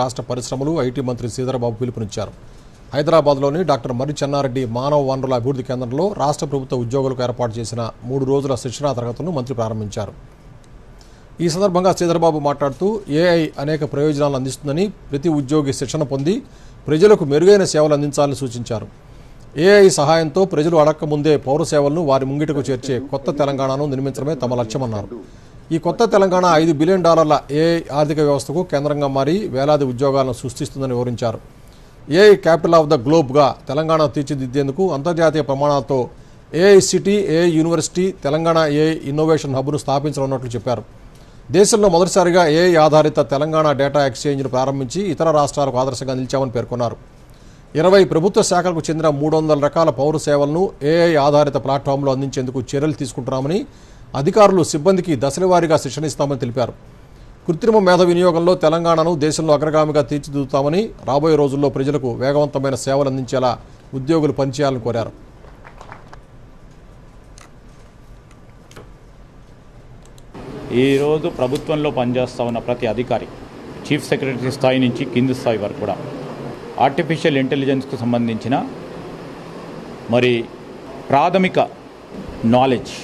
రాష్ట్ర పరిశ్రమలు ఐటీ మంత్రి శ్రీధరబాబు పిలుపునిచ్చారు. హైదరాబాద్లోని డాక్టర్ మర్రి చెన్నారెడ్డి మానవ వనరుల అభివృద్ధి కేంద్రంలో రాష్ట్ర ప్రభుత్వ ఉద్యోగులకు ఏర్పాటు చేసిన మూడు రోజుల శిక్షణా తరగతులను మంత్రి ప్రారంభించారు. ఈ సందర్భంగా శ్రీధరబాబు మాట్లాడుతూ ఏఐ అనేక ప్రయోజనాలు అందిస్తుందని ప్రతి ఉద్యోగి శిక్షణ పొంది ప్రజలకు మెరుగైన సేవలు అందించాలని సూచించారు. ఏఐ సహాయంతో ప్రజలు అడక్కముందే పౌర సేవలను వారి ముంగిటకు చేర్చే కొత్త తెలంగాణను నిర్మించడమే తమ లక్ష్యమన్నారు. ఈ కొత్త తెలంగాణ ఐదు బిలియన్ డాలర్ల ఏఐ ఆర్థిక వ్యవస్థకు కేంద్రంగా మారి వేలాది ఉద్యోగాలను సృష్టిస్తుందని వివరించారు. ఏఐ క్యాపిటల్ ఆఫ్ ద గ్లోబ్గా తెలంగాణ తీర్చిదిద్దేందుకు అంతర్జాతీయ ప్రమాణాలతో AI city AI university Telangana AI innovation హబ్ను స్థాపించనున్నట్లు చెప్పారు. దేశంలో మొదటిసారిగా ఏఐ ఆధారిత తెలంగాణ డేటా ఎక్స్చేంజ్ను ప్రారంభించి ఇతర రాష్ట్రాలకు ఆదర్శంగా నిలిచామని పేర్కొన్నారు. ఇరవై ప్రభుత్వ శాఖలకు చెందిన మూడు వందల రకాల పౌర సేవలను ఏఐ ఆధారిత ప్లాట్ఫామ్లో అందించేందుకు చర్యలు తీసుకుంటున్నామని అధికారులు సిబ్బందికి దశలవారీగా శిక్షణ ఇస్తామని తెలిపారు. కృత్రిమ మేధ వినియోగంలో తెలంగాణను దేశంలో అగ్రగామిగా తీర్చిదిద్దుతామని రాబోయే రోజుల్లో ప్రజలకు వేగవంతమైన సేవలు అందించేలా ఉద్యోగులు పనిచేయాలని కోరారు. ఈరోజు ప్రభుత్వంలో పనిచేస్తూ ఉన్న ప్రతి అధికారి చీఫ్ సెక్రటరీ స్థాయి నుంచి కింది స్థాయి వరకు కూడా ఆర్టిఫిషియల్ ఇంటెలిజెన్స్కు సంబంధించిన మరి ప్రాథమిక నాలెడ్జ్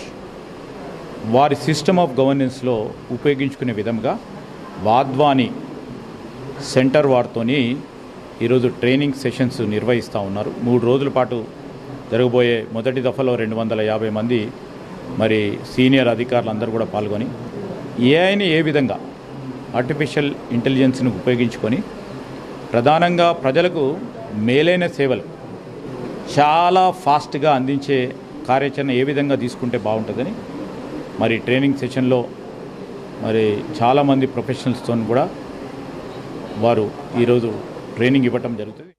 వారి సిస్టమ్ ఆఫ్ గవర్నెన్స్లో ఉపయోగించుకునే విధంగా వాద్వాని సెంటర్ వారితోని ఈరోజు ట్రైనింగ్ సెషన్స్ నిర్వహిస్తూ ఉన్నారు. మూడు రోజుల పాటు జరగబోయే మొదటి దఫలో రెండు వందల యాభై మంది మరి సీనియర్ అధికారులు అందరూ కూడా పాల్గొని ఏఐని ఏ విధంగా ఆర్టిఫిషియల్ ఇంటెలిజెన్స్ను ఉపయోగించుకొని ప్రధానంగా ప్రజలకు మేలైన సేవలు చాలా ఫాస్ట్గా అందించే కార్యాచరణ ఏ విధంగా తీసుకుంటే బాగుంటుందని మరి ట్రైనింగ్ సెషన్లో మరి చాలామంది ప్రొఫెషనల్స్తో కూడా వారు ఈరోజు ట్రైనింగ్ ఇవ్వటం జరుగుతుంది.